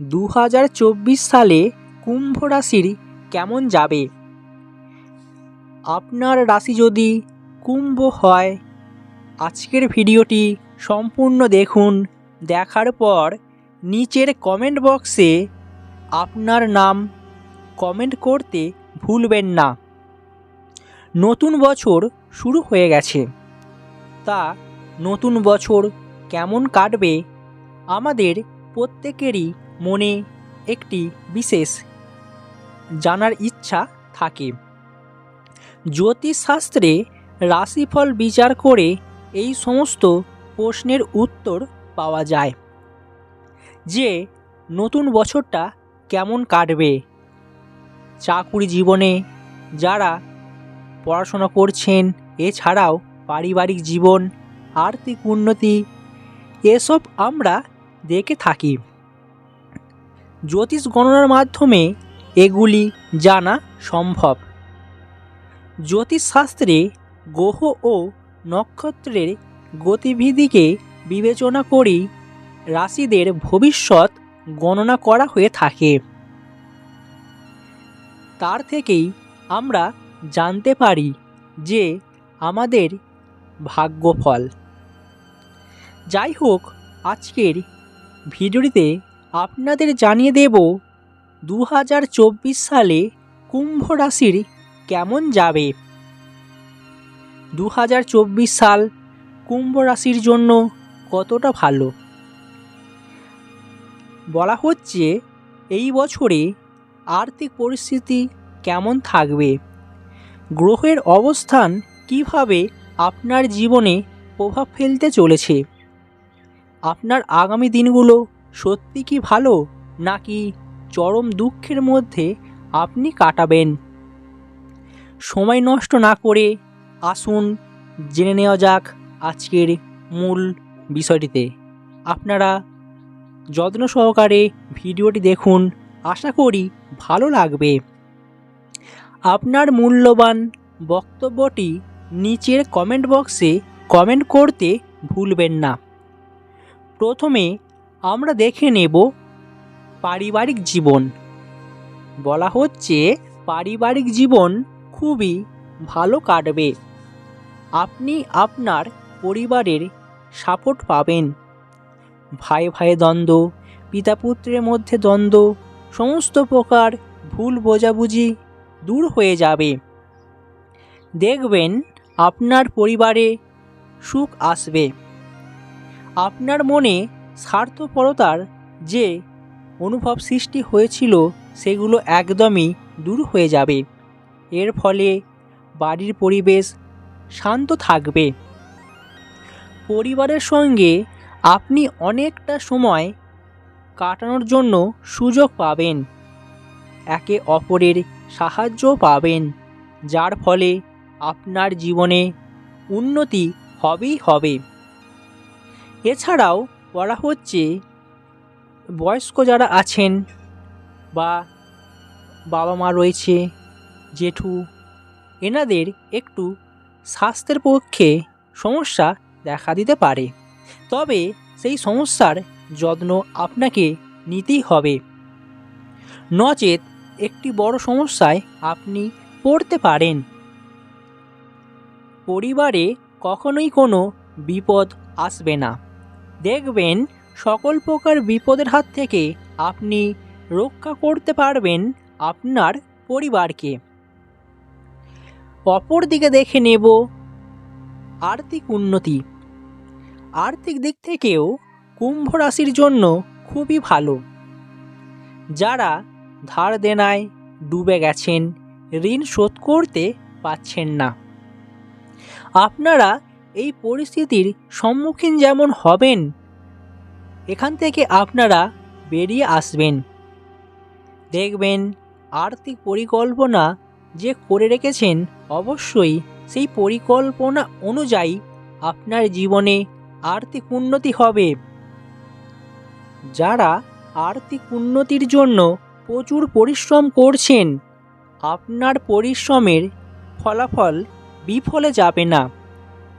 দু হাজার চব্বিশ সালে কুম্ভ রাশির কেমন যাবে? আপনার রাশি যদি কুম্ভ হয়, আজকের ভিডিওটি সম্পূর্ণ দেখুন। দেখার পর নিচের কমেন্ট বক্সে আপনার নাম কমেন্ট করতে ভুলবেন না। নতুন বছর শুরু হয়ে গেছে। তা নতুন বছর কেমন কাটবে? আমাদের প্রত্যেকেরই মনে একটি বিশেষ জানার ইচ্ছা থাকে। জ্যোতিষশাস্ত্রে রাশিফল বিচার করে এই সমস্ত প্রশ্নের উত্তর পাওয়া যায় যে নতুন বছরটা কেমন কাটবে। চাকুরি জীবনে যারা পড়াশোনা করছেন, এছাড়াও পারিবারিক জীবন, আর্থিক উন্নতি, এসব আমরা দেখে থাকি। জ্যোতিষ গণনার মাধ্যমে এগুলি জানা সম্ভব। জ্যোতিষশাস্ত্রে গ্রহ ও নক্ষত্রের গতিবিধিকে বিবেচনা করেই রাশিদের ভবিষ্যৎ গণনা করা হয়ে থাকে। তার থেকেই আমরা জানতে পারি যে আমাদের ভাগ্যফল। যাই হোক, আজকের ভিডিওটিতে আপনাদের জানিয়ে দেব দু হাজার চব্বিশ সালে কুম্ভ রাশির কেমন যাবে। দু হাজার চব্বিশ সাল কুম্ভ রাশির জন্য কতটা ভালো? বলা হচ্ছে এই বছরে আর্থিক পরিস্থিতি কেমন থাকবে? গ্রহের অবস্থান কীভাবে আপনার জীবনে প্রভাব ফেলতে চলেছে? আপনার আগামী দিনগুলো সত্যি কি ভালো? নাকি চরম দুঃখের মধ্যে আপনি কাটাবেন? সময় নষ্ট না করে আসুন, জেনে নেওয়া যাক আজকের মূল বিষয়টিতে। আপনারা যত্ন সহকারে ভিডিওটি দেখুন, আশা করি ভালো লাগবে। আপনার মূল্যবান বক্তব্যটি নিচের কমেন্ট বক্সে কমেন্ট করতে ভুলবেন না। প্রথমে আমরা দেখে নেব পারিবারিক জীবন। বলা হচ্ছে পারিবারিক জীবন খুবই ভালো কাটবে। আপনি আপনার পরিবারের সাপোর্ট পাবেন। ভাই ভাই দ্বন্দ্ব, পিতা পুত্রের মধ্যে দ্বন্দ্ব, সমস্ত প্রকার ভুল বোঝাবুঝি দূর হয়ে যাবে। দেখবেন আপনার পরিবারে সুখ আসবে। আপনার মনে স্বার্থপরতার যে অনুভব সৃষ্টি হয়েছিল সেগুলো একদমই দূর হয়ে যাবে। এর ফলে বাড়ির পরিবেশ শান্ত থাকবে। পরিবারের সঙ্গে আপনি অনেকটা সময় কাটানোর জন্য সুযোগ পাবেন। একে অপরের সাহায্য পাবেন, যার ফলে আপনার জীবনে উন্নতি হবেই হবে। এছাড়াও বলা হচ্ছে, বয়স্ক যারা আছেন বা বাবা মা রয়েছে, জেঠু, এনাদের একটু স্বাস্থ্যের পক্ষে সমস্যা দেখা দিতে পারে। তবে সেই সমস্যার যত্ন আপনাকে নিতেই হবে। নচেত একটি বড় সমস্যায় আপনি পড়তে পারেন। পরিবারে কখনোই কোনো বিপদ আসবে না। দেখবেন সকল প্রকার বিপদের হাত থেকে আপনি রক্ষা করতে পারবেন আপনার পরিবারকে। অপর দিকে দেখে নেব আর্থিক উন্নতি। আর্থিক দিক থেকেও কুম্ভ রাশির জন্য খুবই ভালো। যারা ধার দেনায় ডুবে গেছেন, ঋণ শোধ করতে পাচ্ছেন না। আপনারা এই পরিস্থিতির সম্মুখীন যেমন হবেন, এখান থেকে আপনারা বেরিয়ে আসবেন। দেখবেন, আর্থিক পরিকল্পনা যে করে রেখেছেন, অবশ্যই সেই পরিকল্পনা অনুযায়ী আপনার জীবনে আর্থিক উন্নতি হবে। যারা আর্থিক উন্নতির জন্য প্রচুর পরিশ্রম করছেন, আপনার পরিশ্রমের ফলাফল বিফলে যাবে না।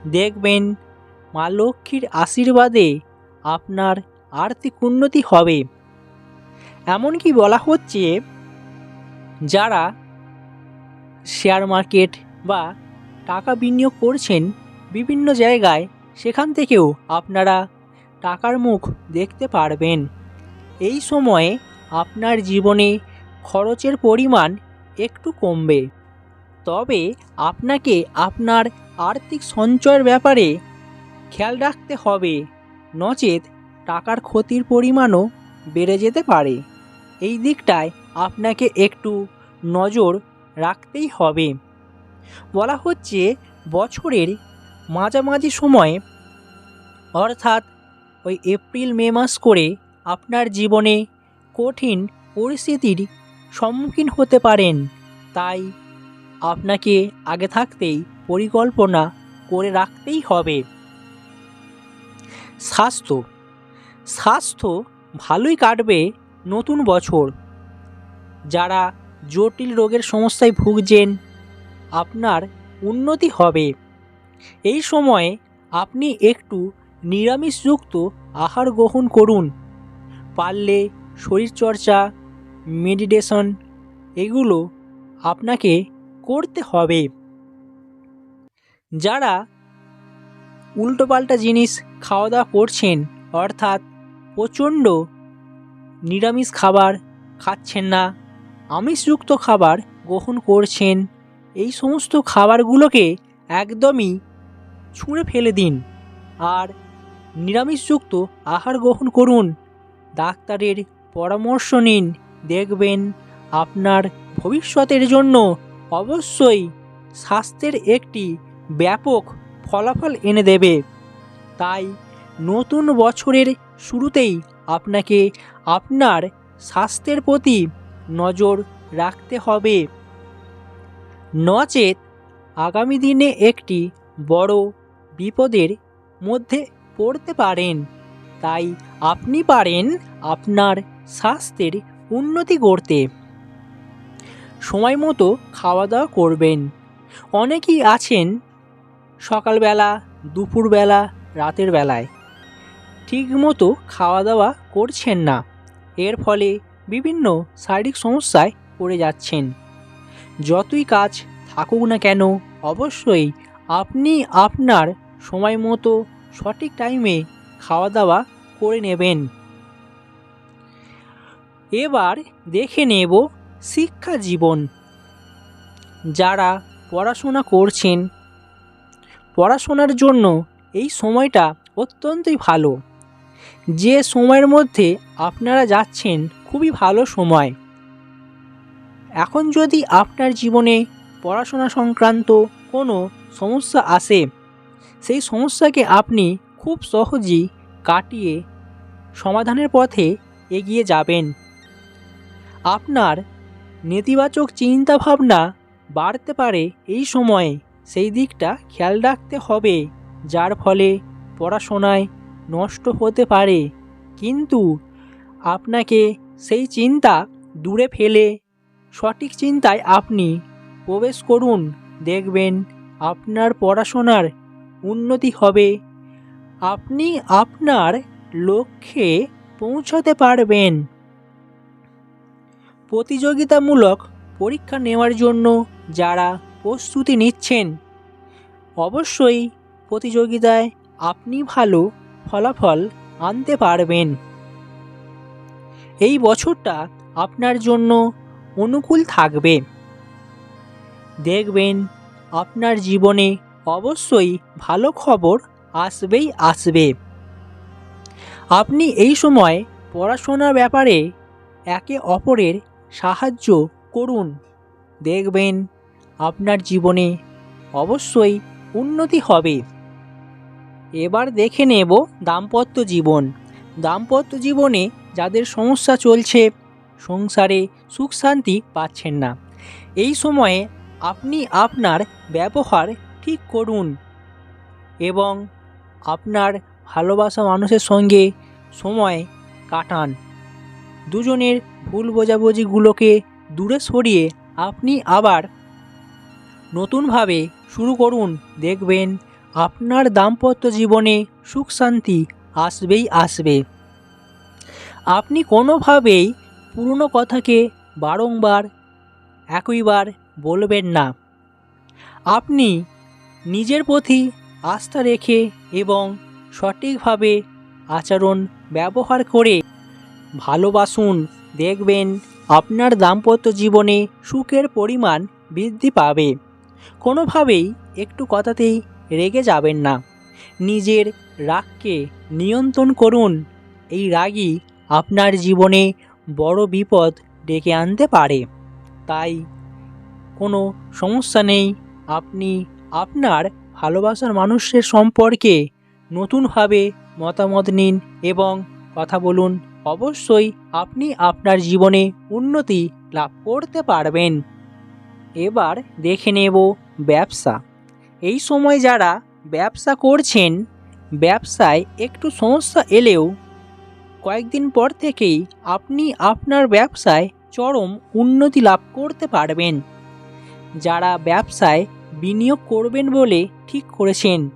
দেখবেন মা লক্ষ্মীর আশীর্বাদে আপনার আর্থিক উন্নতি হবে। এমনকি বলা হচ্ছে, যারা শেয়ার মার্কেট বা টাকা বিনিয়োগ করছেন বিভিন্ন জায়গায়, সেখান থেকেও আপনারা টাকার মুখ দেখতে পারবেন। এই সময়ে আপনার জীবনে খরচের পরিমাণ একটু কমবে। তবে আপনাকে আপনার আর্থিক সঞ্চয়ের ব্যাপারে খেয়াল রাখতে হবে। নচেত টাকার ক্ষতির পরিমাণও বেড়ে যেতে পারে। এই দিকটায় আপনাকে একটু নজর রাখতেই হবে। বলা হচ্ছে বছরের মাঝামাঝি সময়ে, অর্থাৎ ওই এপ্রিল, মে মাস করে আপনার জীবনে কঠিন পরিস্থিতির সম্মুখীন হতে পারেন। তাই আপনাকে আগে থাকতেই পরিকল্পনা করে রাখতেই হবে। স্বাস্থ্য। স্বাস্থ্য ভালোই কাটবে নতুন বছর। যারা জটিল রোগের সমস্যায় ভুগছেন, আপনার উন্নতি হবে। এই সময়ে আপনি একটু নিরামিষযুক্ত আহার গ্রহণ করুন। পারলে শরীরচর্চা, মেডিটেশন, এগুলো আপনাকে করতে হবে। যারা উল্টোপাল্টা জিনিস খাওয়া দাওয়া করছেন, অর্থাৎ প্রচণ্ড নিরামিষ খাবার খাচ্ছেন না, আমিষযুক্ত খাবার গ্রহণ করছেন, এই সমস্ত খাবারগুলোকে একদমই ছুঁড়ে ফেলে দিন। আর নিরামিষযুক্ত আহার গ্রহণ করুন। ডাক্তারের পরামর্শ নিন, দেখবেন আপনার ভবিষ্যতের জন্য অবশ্যই স্বাস্থ্যের একটি ব্যাপক ফলাফল এনে দেবে। তাই নতুন বছরের শুরুতেই আপনাকে আপনার স্বাস্থ্যের প্রতি নজর রাখতে হবে। নচেত আগামী দিনে একটি বড় বিপদের মধ্যে পড়তে পারেন। তাই আপনি পারেন আপনার স্বাস্থ্যের উন্নতি করতে। সময় মতো খাওয়া দাওয়া করবেন। অনেকেই আছেন সকালবেলা, দুপুরবেলা, রাতের বেলায়। ঠিকমতো খাওয়া দাওয়া করছেন না। এর ফলে বিভিন্ন শারীরিক সমস্যায় পড়ে যাচ্ছেন। যতই কাজ থাকুক না কেন, অবশ্যই আপনি আপনার সময় মতো সঠিক টাইমে খাওয়া দাওয়া করে নেবেন। এবার দেখে নেব শিক্ষা জীবন। যারা পড়াশোনা করছেন, পড়াশোনার জন্য এই সময়টা অত্যন্তই ভালো। যে সময়ের মধ্যে আপনারা যাচ্ছেন, খুবই ভালো সময়। এখন যদি আপনার জীবনে পড়াশোনা সংক্রান্ত কোনো সমস্যা আসে, সেই সমস্যাকে আপনি খুব সহজেই কাটিয়ে সমাধানের পথে এগিয়ে যাবেন। আপনার নেতিবাচক চিন্তাভাবনা বাড়তে পারে এই সময়ে। সেই দিকটা খেয়াল রাখতে হবে, যার ফলে পড়াশোনায় নষ্ট হতে পারে। কিন্তু আপনাকে সেই চিন্তা দূরে ফেলে। সঠিক চিন্তায় আপনি প্রবেশ করুন, দেখবেন আপনার পড়াশোনার উন্নতি হবে। আপনি আপনার লক্ষ্যে পৌঁছাতে পারবেন। প্রতিযোগিতামূলক পরীক্ষা নেওয়ার জন্য যারা প্রস্তুতি নিচ্ছেন, অবশ্যই প্রতিযোগিতায় আপনি ভালো ফলাফল আনতে পারবেন। এই বছরটা আপনার জন্য অনুকূল থাকবে। দেখবেন আপনার জীবনে অবশ্যই ভালো খবর আসবেই আসবে। আপনি এই সময় পড়াশোনার ব্যাপারে একে অপরের সাহায্য করুন। দেখবেন আপনার জীবনে অবশ্যই উন্নতি হবে। এবার দেখে নেব দাম্পত্য জীবন। দাম্পত্য জীবনে যাদের সমস্যা চলছে, সংসারে সুখ শান্তি পাচ্ছেন না। এই সময়ে আপনি আপনার ব্যবহার ঠিক করুন এবং আপনার ভালোবাসা মানুষের সঙ্গে সময় কাটান। দুজনের ভুল বোঝাবুঝিগুলোকে দূরে সরিয়ে আপনি আবার নতুনভাবে শুরু করুন। দেখবেন আপনার দাম্পত্য জীবনে সুখ শান্তি আসবেই আসবে। আপনি কোনোভাবেই পুরনো কথাকে বারংবার, একইবার বলবেন না। আপনি নিজের প্রতি আস্থা রেখে এবং সঠিকভাবে আচরণ ব্যবহার করে ভালোবাসুন। দেখবেন, আপনার দাম্পত্য জীবনে সুখের পরিমাণ বৃদ্ধি পাবে। কোনোভাবেই একটু কথাতেই রেগে যাবেন না। নিজের রাগকে নিয়ন্ত্রণ করুন। এই রাগই আপনার জীবনে বড় বিপদ ডেকে আনতে পারে। তাই কোনো সমস্যা নেই। আপনি আপনার ভালোবাসার মানুষের সম্পর্কে নতুনভাবে মতামত নিন এবং কথা বলুন। অবশ্যই আপনি আপনার জীবনে উন্নতি লাভ করতে পারবেন। এবার দেখে নেব ব্যবসা। এই সময় যারা ব্যবসা করছেন, ব্যবসায় একটু সমস্যা এলেও কয়েকদিন পর থেকেই আপনি আপনার ব্যবসায় চরম উন্নতি লাভ করতে পারবেন। যারা ব্যবসায় বিনিয়োগ করবেন বলে ঠিক করেছেন,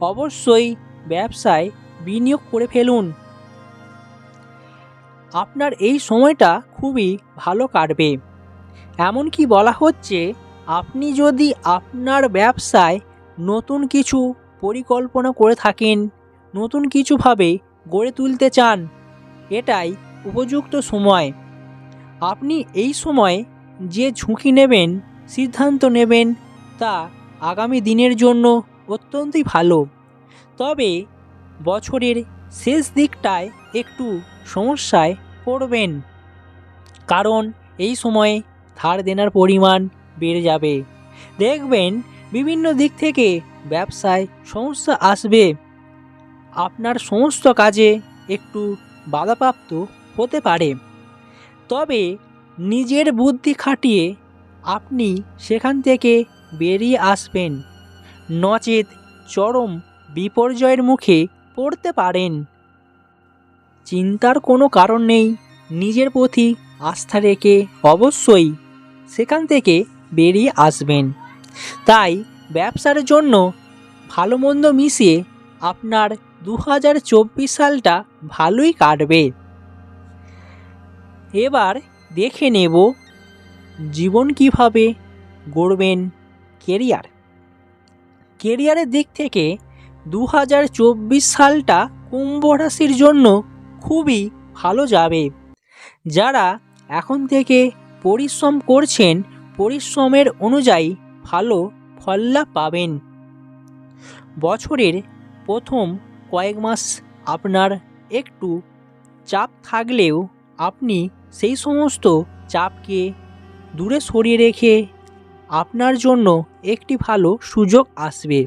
অবশ্যই ব্যবসায় বিনিয়োগ করে ফেলুন। আপনার এই সময়টা খুবই ভালো কাটবে। এমনকি বলা হচ্ছে, আপনি যদি আপনার ব্যবসায় নতুন কিছু পরিকল্পনা করে থাকেন, নতুন কিছুভাবে গড়ে তুলতে চান, এটাই উপযুক্ত সময়। আপনি এই সময় যে ঝুঁকি নেবেন, সিদ্ধান্ত নেবেন, তা আগামী দিনের জন্য অত্যন্তই ভালো। তবে বছরের শেষ দিকটায় একটু সমস্যায় পড়বেন। কারণ এই সময়ে ধার দেনার পরিমাণ বেড়ে যাবে। দেখবেন বিভিন্ন দিক থেকে ব্যবসায় সমস্যা আসবে। আপনার সমস্ত কাজে একটু বাধাপ্রাপ্ত হতে পারে। তবে নিজের বুদ্ধি খাটিয়ে আপনি সেখান থেকে বেরিয়ে আসবেন। নচেত চরম বিপর্যয়ের মুখে পড়তে পারেন। চিন্তার কোনো কারণ নেই। নিজের প্রতি আস্থা রেখে অবশ্যই সেখান থেকে বেরিয়ে আসবেন। তাই ব্যবসার জন্য ভালো মন্দ মিশিয়ে আপনার দু হাজার চব্বিশ সালটা ভালোই কাটবে। এবার দেখে নেব জীবন কীভাবে গড়বেন কেরিয়ার। কেরিয়ারের দিক থেকে দু হাজার চব্বিশ সালটা কুম্ভ রাশির জন্য খুবই ভালো যাবে। যারা এখন থেকে পরিশ্রম করছেন, পরিশ্রমের অনুযায়ী ভালো ফল লাভ পাবেন। বছরের প্রথম কয়েক মাস আপনার একটু চাপ থাকলেও আপনি সেই সমস্ত চাপকে দূরে সরিয়ে রেখে আপনার জন্য একটি ভালো সুযোগ আসবে।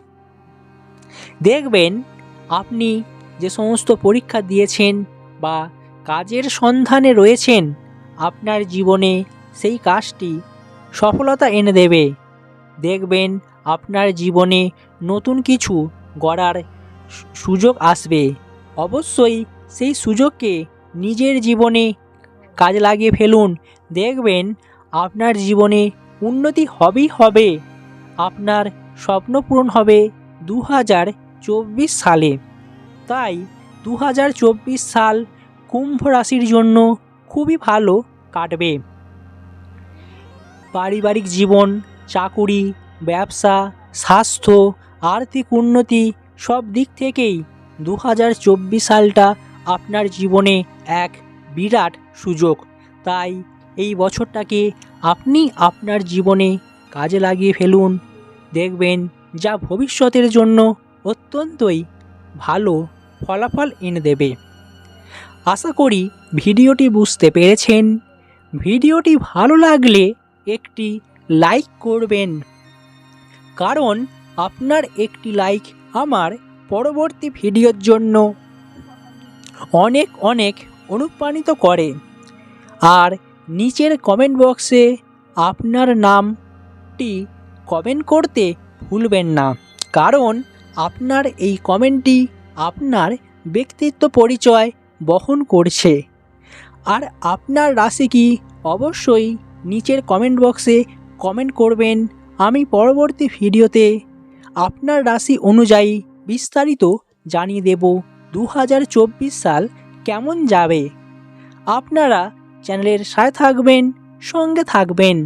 দেখবেন আপনি যে সমস্ত পরীক্ষা দিয়েছেন বা কাজের সন্ধানে রয়েছেন, আপনার জীবনে সেই কাজটি সফলতা এনে দেবে। দেখবেন আপনার জীবনে নতুন কিছু গড়ার সুযোগ আসবে। অবশ্যই সেই সুযোগকে নিজের জীবনে কাজে লাগিয়ে ফেলুন। দেখবেন আপনার জীবনে উন্নতি হবেই হবে। আপনার স্বপ্ন পূরণ হবে দু হাজার চব্বিশ সালে। তাই দু হাজার চব্বিশ সাল কুম্ভ রাশির জন্য খুবই ভালো কাটবে। পারিবারিক জীবন, চাকুরি, ব্যবসা, স্বাস্থ্য, আর্থিক উন্নতি সব দিক থেকেই দু হাজার চব্বিশ সালটা আপনার জীবনে এক বিরাট সুযোগ। তাই এই বছরটাকে আপনি আপনার জীবনে কাজে লাগিয়ে ফেলুন। দেখবেন যা ভবিষ্যতের জন্য অত্যন্তই ভালো ফলাফল এনে দেবে। আশা করি ভিডিওটি বুঝতে পেরেছেন। ভিডিওটি ভালো লাগলে একটি লাইক করবেন। কারণ আপনার একটি লাইক আমার পরবর্তী ভিডিওর জন্য অনেক অনেক অনুপ্রাণিত করে। আর নিচের কমেন্ট বক্সে আপনার নামটি কমেন্ট করতে ভুলবেন না। কারণ আপনার এই কমেন্টটি আপনার ব্যক্তিত্ব পরিচয় বহন করছে। আর আপনার রাশি কি? অবশ্যই নিচের কমেন্ট বক্সে কমেন্ট করবেন আমি পরবর্তী ভিডিওতে আপনার রাশি অনুযায়ী বিস্তারিত জানিয়ে দেব দু হাজার চব্বিশ সাল কেমন যাবে। আপনারা চ্যানেলের সাথে থাকবেন, সঙ্গে থাকবেন।